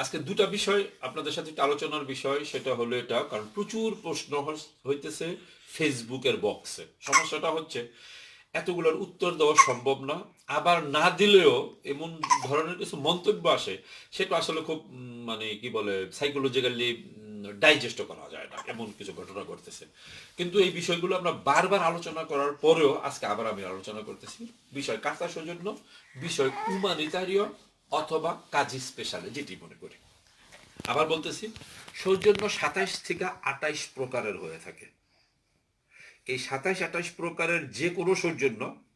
আজকে দুটা বিষয় আপনাদের সাথে একটু আলোচনার বিষয়, সেটা হলো এটা, কারণ প্রচুর প্রশ্ন হইতেছে ফেসবুকের বক্সে। সমস্যাটা হচ্ছে, এতগুলোর উত্তর দেওয়া সম্ভব না, আবার না দিলেও এমন ধরনের কিছু মন্তব্য আসে, সেটা আসলে খুব মানে কি বলে সাইকোলজিক্যালি ডাইজেস্ট করা যায় না, এমন কিছু ঘটনা ঘটতেছে। কিন্তু এই বিষয়গুলো আমরা বারবার আলোচনা করার পরেও আজকে আবার আমি আলোচনা করতেছি। বিষয় কার্তা সৌজন্য, বিষয় উমানিতারীয় অথবা কাজী স্পেশালে যেটি মনে করি। আবার বলতেছি, সৌজন্য সাতাইশ থেকে আটাইশ প্রকারের হয়ে থাকে। এই সাতাইশ, আটাইশ প্রকারের যে কোনো সৌজন্য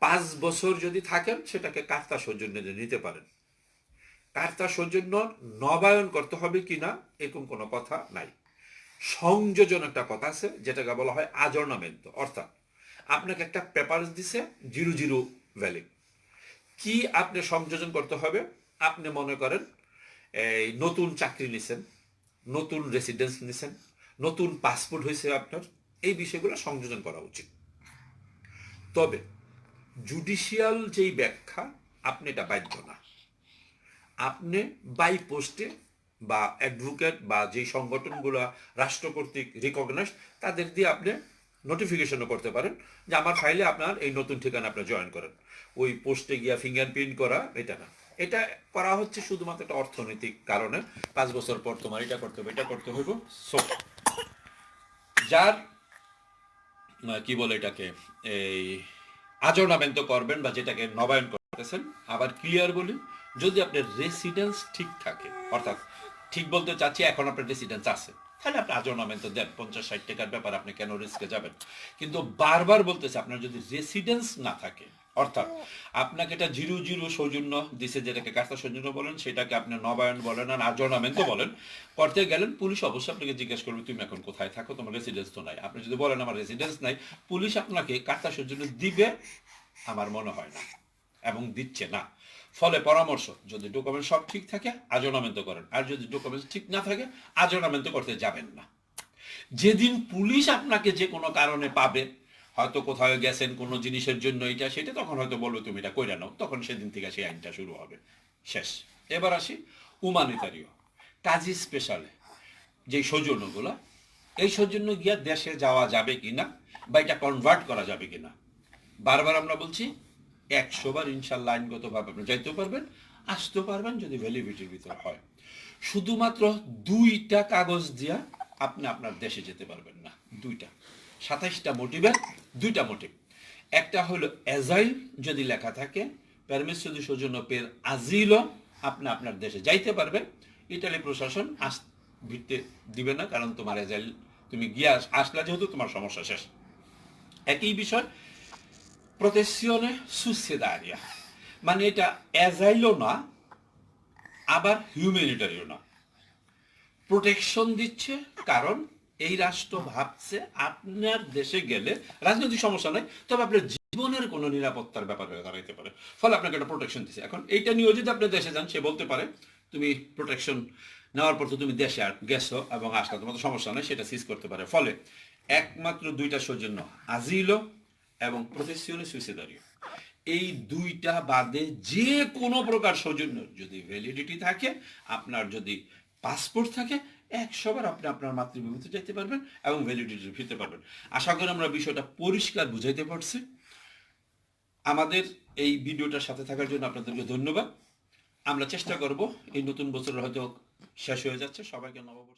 পাঁচ বছর যদি থাকেন, সেটাকে কার্তা সৌজন্য নিতে পারেন। কার্তা সৌজন্য নবায়ন করতে হবে কিনা এরকম কোনো কথা নাই। সংযোজন একটা কথা আছে, যেটাকে বলা হয় আজর্নামেন্ট অর্থাৎ, আপনাকে একটা পেপার দিছে জিরো জিরো ভ্যালি কি আপনি সংযোজন করতে হবে? আপনি মনে করেন, এই নতুন চাকরি নিছেন, নতুন রেসিডেন্স নিছেন, নতুন পাসপোর্ট হয়েছে আপনার, এই বিষয়গুলো সংযোজন করা উচিত। তবে জুডিশিয়াল যেই ব্যাখ্যা, আপনি এটা বাধ্য না। আপনি বাই পোস্টে বা অ্যাডভোকেট বা যেই সংগঠনগুলো রাষ্ট্র কর্তৃক রিকগনাইজ তাদের দিয়ে আপনি নোটিফিকেশনও করতে পারেন যে আমার ফাইলে আপনার এই নতুন ঠিকানা আপনি জয়েন করেন। ওই পোস্টে গিয়া ফিঙ্গারপ্রিন্ট করা, এটা না। এটা করা হচ্ছে শুধুমাত্র একটা অর্থনৈতিক কারণে। পাঁচ বছর পর তোমার এটা করতে হবে, এটা করতে হইব। সো যার কি বলে এটাকে, এই আজর্নামেন্ট করবেন বা যেটাকে নবায়ন করতেছেন, আবার ক্লিয়ার বলি, যদি আপনার রেসিডেন্স ঠিক থাকে, অর্থাৎ ঠিক বলতে চাচ্ছি, এখন আপনার রেসিডেন্স আছে। তাহলে আপনি আজর্নামেন্ট দেন পঞ্চাশ ষাট টাকার ব্যাপার আপনি কেন রিস্কে যাবেন? কিন্তু বারবার বলতেছে আপনার যদি রেসিডেন্স না থাকে অর্থাৎ আপনাকে এটা জিরো জিরো সৌজন্য দিছে যেটাকে কাস্তা সৌজন্য বলেন সেটাকে আপনি নবায়ন বলেন আর আজর্নামেন্ট বলেন করতে গেলেন পুলিশ অবশ্যই আপনাকে জিজ্ঞেস করবে তুমি এখন কোথায় থাকো? তোমার রেসিডেন্স তো নাই। আপনি যদি বলেন আমার রেসিডেন্স নাই পুলিশ আপনাকে কাস্তা সৌজন্য দিবে আমার মনে হয় না। এবং দিচ্ছে না। ফলে পরামর্শ, যদি ডকুমেন্ট সব ঠিক থাকে আজনামেন্ট করেন। আর যদি ডকুমেন্ট ঠিক না থাকে আজনামেন্ট করতে যাবেন না। যেদিন পুলিশ আপনাকে যে কোনো কারণে পাবে, হয়তো কোথাও গেছেন কোনো জিনিসের জন্য এটা, সেটা তখন হয়তো বলবে, তুমি এটা কইরা নাও। তখন সেদিন থেকে সেই আইনটা শুরু হবে। শেষ। এবার আসি উমানিতারীয় কাজী স্পেশালে যে সৌজন্যগুলো, এই সৌজন্য গিয়া দেশে যাওয়া যাবে কিনা, বা এটা কনভার্ট করা যাবে কিনা? বারবার আমরা বলছি একশো বার ইনশাল্লাহ আইনগতভাবে আপনি যাইতেও পারবেন, আসতেও পারবেন যদি ভ্যালিডিটির ভিতরে হয়। শুধুমাত্র দুইটা কাগজ দিয়া আপনি আপনার দেশে যেতে পারবেন না, দুইটা। সাতাইশটা মোটিভের দুইটা মোটিভ একটা হলো এজাইল যদি লেখা থাকে প্যারমিস যদি সৌজন্য পের আজিল আপনি আপনার দেশে যাইতে পারবেন। ইটালি প্রশাসন আস ভিত্তি দিবে না, কারণ তোমার এজাইল তুমি গিয়ে আস- আসলা যেহেতু তোমার সমস্যা শেষ। একই বিষয় প্রটেকশনে সুসেদারিয়া। মানে এটা অ্যাজাইলও না, আবার হিউম্যানিটারিও না। প্রোটেকশন দিচ্ছে কারণ এই রাষ্ট্র ভাবছে আপনার দেশে গেলে রাজনৈতিক সমস্যা নাই, তবে আপনার জীবনের কোনো নিরাপত্তার ব্যাপার হয়ে দাঁড়াইতে পারে। ফলে আপনাকে একটা প্রোটেকশন দিচ্ছে এখন এইটা নিয়েও যদি আপনি দেশে যান, সে বলতে পারে, তুমি প্রোটেকশন নেওয়ার পর তো তুমি দেশে গেছো এবং আসলে তোমার সমস্যা নেই, সেটা সিজ করতে পারে। ফলে একমাত্র দুইটা সৌজন্য আজিলো এবং প্রফেসিয়নে সুইসিদারিও এই দুইটা বাদে যে কোনো প্রকার সৌজন্য, যদি ভ্যালিডিটি থাকে, আপনার যদি পাসপোর্ট থাকে একশোবার আপনি আপনার মাতৃভূমিতে যাইতে পারবেন এবং ভ্যালিডিটি ফিরতে পারবেন। আশা করি আমরা বিষয়টা পরিষ্কার বুঝাইতে পারছি। আমাদের এই ভিডিওটার সাথে থাকার জন্য আপনাদেরকে ধন্যবাদ। আমরা চেষ্টা করব, এই নতুন বছর হয়তো শেষ হয়ে যাচ্ছে, সবাইকে নববর্ষ